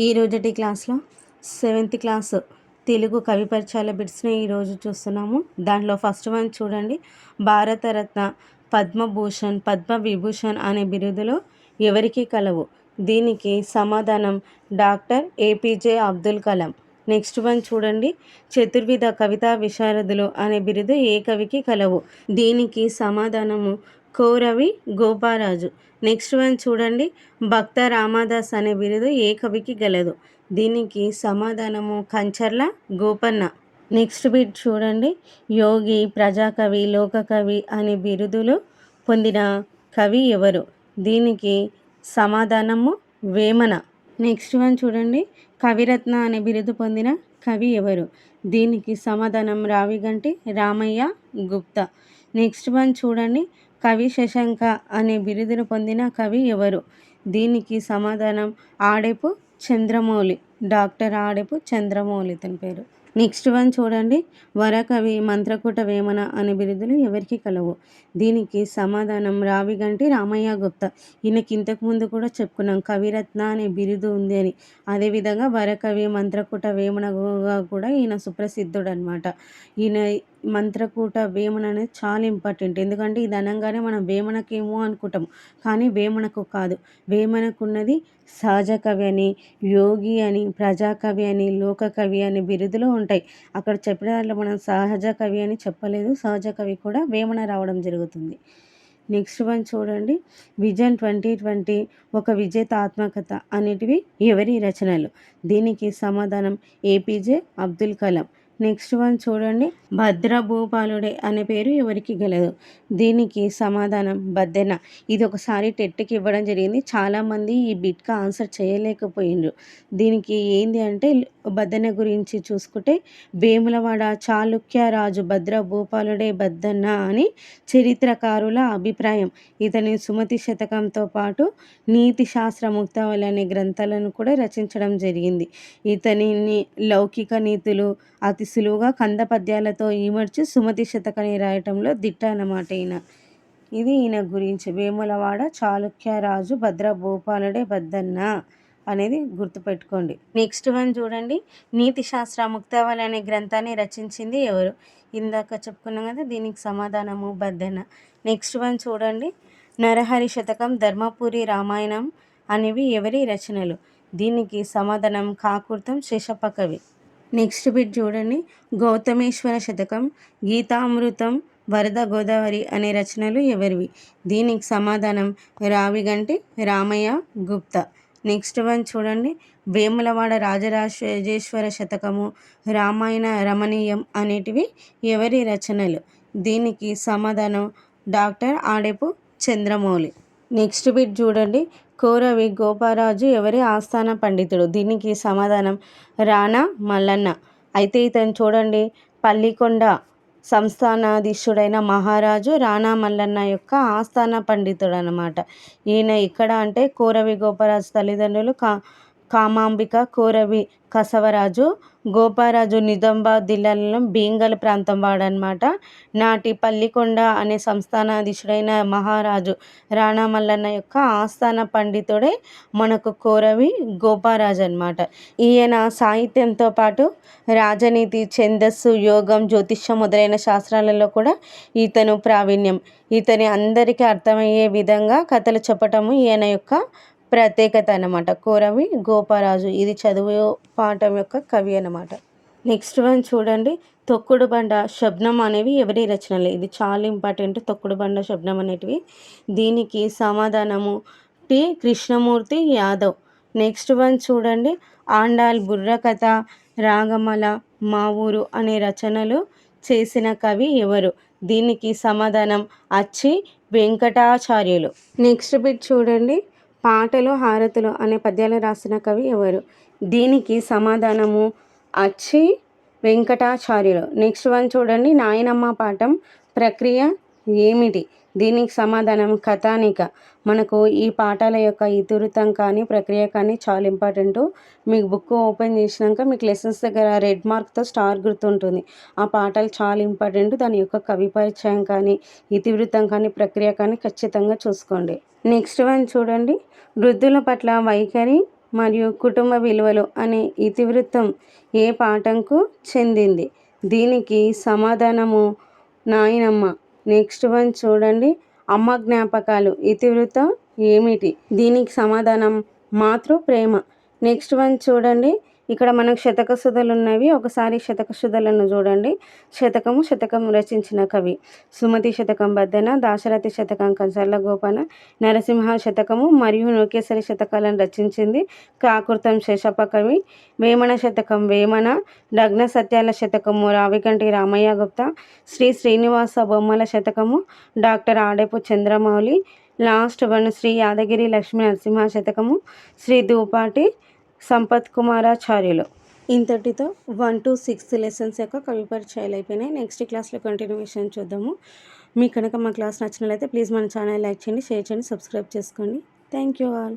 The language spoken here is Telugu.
ఈ క్లాస్లో సెవెంత్ క్లాస్ తెలుగు కవి పరిచయాల బిట్స్ని ఈరోజు చూస్తున్నాము. దాంట్లో ఫస్ట్ వన్ చూడండి. భారతరత్న పద్మభూషణ్ పద్మ విభూషణ్ అనే బిరుదులు ఎవరికి కలవు. దీనికి సమాధానం doctor APJ Abdul Kalam. Next one చూడండి. చతుర్విధ కవితా విశారదులు అనే బిరుదు ఏ కవికి కలవు? దీనికి సమాధానము కోరవి గోపారాజు నెక్స్ట్ వన్ చూడండి. భక్త రామదాస్ అనే బిరుదు ఏ కవికి గలదు? దీనికి సమాధానము కంచర్ల గోపన్న. నెక్స్ట్ బిట్ చూడండి. యోగి ప్రజాకవి లోకకవి అనే బిరుదులు పొందిన కవి ఎవరు? దీనికి సమాధానము వేమన. నెక్స్ట్ వన్ చూడండి. కవిరత్న అనే బిరుదు పొందిన కవి ఎవరు? దీనికి సమాధానం రావిగంటి రామయ్య గుప్తా. నెక్స్ట్ వన్ చూడండి. కవి శశంక అనే బిరుదును పొందిన కవి ఎవరు? దీనికి సమాధానం ఆడెపు చంద్రమౌళి. డాక్టర్ ఆడెపు చంద్రమౌళి తన పేరు. నెక్స్ట్ వన్ చూడండి. వరకవి మంత్రకూట వేమన అనే బిరుదులు ఎవరికి కలవు. దీనికి సమాధానం రావిగంటి రామయ్య గుప్త. ఈయనకి ఇంతకు ముందు కూడా చెప్పుకున్నాం. కవిరత్న అనే బిరుదు ఉంది అని. అదేవిధంగా వరకవి మంత్రకూట వేమనగా కూడా ఈయన సుప్రసిద్ధుడు అనమాట ఈయన మంత్రకూట వేమన అనేది చాలా ఇంపార్టెంట్. ఎందుకంటే ఇది అనగానే మనం వేమనకేమో అనుకుంటాం కానీ వేమనకు కాదు. వేమనకు ఉన్నది సహజ కవి అని యోగి అని ప్రజాకవి అని లోకకవి అని బిరుదులు ఉంటాయి. అక్కడ చెప్పిన దాంట్లో మనం సహజ కవి అని చెప్పలేదు. సహజ కవి కూడా వేమన రావడం జరుగుతుంది. నెక్స్ట్ వన్ చూడండి. విజన్ ట్వంటీ ట్వంటీ ఒక విజేత ఆత్మకథ అనేటివి ఎవరి రచనలు? దీనికి సమాధానం APJ Abdul Kalam. Next one చూడండి. భద్రభూపాలుడే అనే పేరు ఎవరికి గలదు? దీనికి సమాధానం బద్దెన ఇది ఒకసారి టెట్కి ఇవ్వడం జరిగింది. చాలామంది ఈ బిట్కా ఆన్సర్ చేయలేకపోయిండ్రు. దీనికి ఏంది అంటే భద్రన గురించి చూసుకుంటే వేములవాడ చాళుక్య రాజు భద్రభూపాలుడే బద్దన్న అని చరిత్రకారుల అభిప్రాయం. ఇతని సుమతి శతకంతో పాటు నీతి శాస్త్ర ముక్తావళి అనే గ్రంథాలను కూడా రచించడం జరిగింది. ఇతనిని లౌకిక నీతులు అతి సులువుగా కంద పద్యాలతో ఈమర్చి సుమతి శతకని రాయటంలో దిట్ట అన్నమాట ఈయన. ఇది ఈయన గురించి. వేములవాడ చాళుక్య రాజు భద్ర భూపాలుడే బద్దన్న అనేది గుర్తుపెట్టుకోండి. నెక్స్ట్ వన్ చూడండి. నీతి శాస్త్ర ముక్తావళి అనే గ్రంథాన్ని రచించింది ఎవరు? ఇందాక చెప్పుకున్నాం కదా దీనికి సమాధానము బద్దన్న నెక్స్ట్ వన్ చూడండి. నరహరి శతకం ధర్మపురి రామాయణం అనేవి ఎవరి రచనలు? దీనికి సమాధానం కాకుర్తం శేషప్ప కవి. నెక్స్ట్ బిట్ చూడండి. గౌతమేశ్వర శతకం గీతామృతం వరద గోదావరి అనే రచనలు ఎవరివి? దీనికి సమాధానం రావిగంటి రామయ్య గుప్త. నెక్స్ట్ వన్ చూడండి. వేములవాడ రాజరాజేశ్వర శతకము రామాయణ రమణీయం అనేటివి ఎవరి రచనలు? దీనికి సమాధానం doctor Adepu Chandramouli. Next bit చూడండి. కోరవి గోపారాజు ఎవరి ఆస్థాన పండితుడు? దీనికి సమాధానం రాణా మల్లన్న. అయితే ఇతను చూడండి. పల్లికొండ సంస్థానాధీశుడైన మహారాజు రాణా మల్లన్న యొక్క ఆస్థాన పండితుడు అనమాట ఈయన ఇక్కడ అంటే కోరవి గోపరాజు తల్లిదండ్రులు కా కామాంబిక కోరవి కసవరాజు గోపారాజు నిజామాబాద్ జిల్లాలో బీంగల్ ప్రాంతం వాడనమాట నాటి పల్లికొండ అనే సంస్థానాధీశుడైన మహారాజు రాణా మల్లన్న యొక్క ఆస్థాన పండితుడే మనకు కోరవి గోపారాజు అనమాట ఈయన సాహిత్యంతో పాటు రాజనీతి ఛందస్సు యోగం జ్యోతిష్యం మొదలైన శాస్త్రాలలో కూడా ఇతను ప్రావీణ్యం. ఇతని అందరికీ అర్థమయ్యే విధంగా కథలు చెప్పటము ఈయన యొక్క ప్రత్యేకత అనమాట కోరవి గోపారాజు ఇది చదువు పాఠం యొక్క కవి అనమాట నెక్స్ట్ వన్ చూడండి. తొక్కుడు బండ శబ్నం అనేవి ఎవరి రచనలు? ఇది చాలా ఇంపార్టెంట్. తొక్కుడు బండ శబ్దం అనేటివి. దీనికి సమాధానము T. Krishnamurthy Yadav. Next one చూడండి. ఆండాల్ బుర్రకథ రాగమల మా ఊరు అనే రచనలు చేసిన కవి ఎవరు? దీనికి సమాధానం అచ్చి వెంకటాచార్యులు. నెక్స్ట్ బిట్ చూడండి. పాటలు హారతులు అనే పద్యాలు రాసిన కవి ఎవరు? దీనికి సమాధానము అచ్చి వెంకటాచార్యులు. నెక్స్ట్ వన్ చూడండి. నాయనమ్మ పాఠం ప్రక్రియ ఏమిటి? దీనికి సమాధానం కథానిక. మనకు ఈ పాఠాల యొక్క ఇతివృత్తం కానీ ప్రక్రియ కానీ చాలా ఇంపార్టెంట్. మీకు బుక్ ఓపెన్ చేసినాక మీకు లెసన్స్ దగ్గర రెడ్ మార్క్తో స్టార్ గుర్తుంటుంది. ఆ పాఠాలు చాలా ఇంపార్టెంట్. దాని యొక్క కవి పరిచయం కానీ ఇతివృత్తం కానీ ప్రక్రియ కానీ ఖచ్చితంగా చూసుకోండి. నెక్స్ట్ వన్ చూడండి. వృద్ధుల పట్ల వైఖరి మరియు కుటుంబ విలువలు అనే ఇతివృత్తం ఏ పాఠంకు చెందింది? దీనికి సమాధానము నాయనమ్మ. నెక్స్ట్ వన్ చూడండి. అమ్మ జ్ఞాపకాలు ఇతివృత్తం ఏమిటి? దీనికి సమాధానం మాతృ ప్రేమ. నెక్స్ట్ వన్ చూడండి. ఇక్కడ మనకు శతక సుధలు ఉన్నవి. ఒకసారి శతక సుధలను చూడండి. శతకము శతకం రచించిన కవి. సుమతి శతకం బద్దెన దాశరథి శతకం కంచర్ల గోపన నరసింహ శతకము మరియు నోకేశ్వరి శతకాలను రచించింది కాకృతం శేషప్ప కవి. వేమన శతకం వేమన నగ్న సత్యాల శతకము రావికంటి రామయ్య గుప్తా శ్రీ శ్రీనివాస బొమ్మల శతకము doctor Adepu Chandramouli last one Sri Yadagiri Lakshmi Narasimha శతకము శ్రీ దూపాటి సంపత్ కుమారాచార్యులు. ఇంతటితో వన్ టు సిక్స్త్ లెసన్స్ యొక్క కవి పరిచయాలు అయిపోయినాయి నెక్స్ట్ క్లాస్లో కంటిన్యూషన్ చూద్దాము. మీకు కనుక మా క్లాస్ నచ్చినట్లయితే ప్లీజ్ మన ఛానల్ లైక్ చేయండి షేర్ చేయండి సబ్స్క్రైబ్ చేసుకోండి. Thank you all.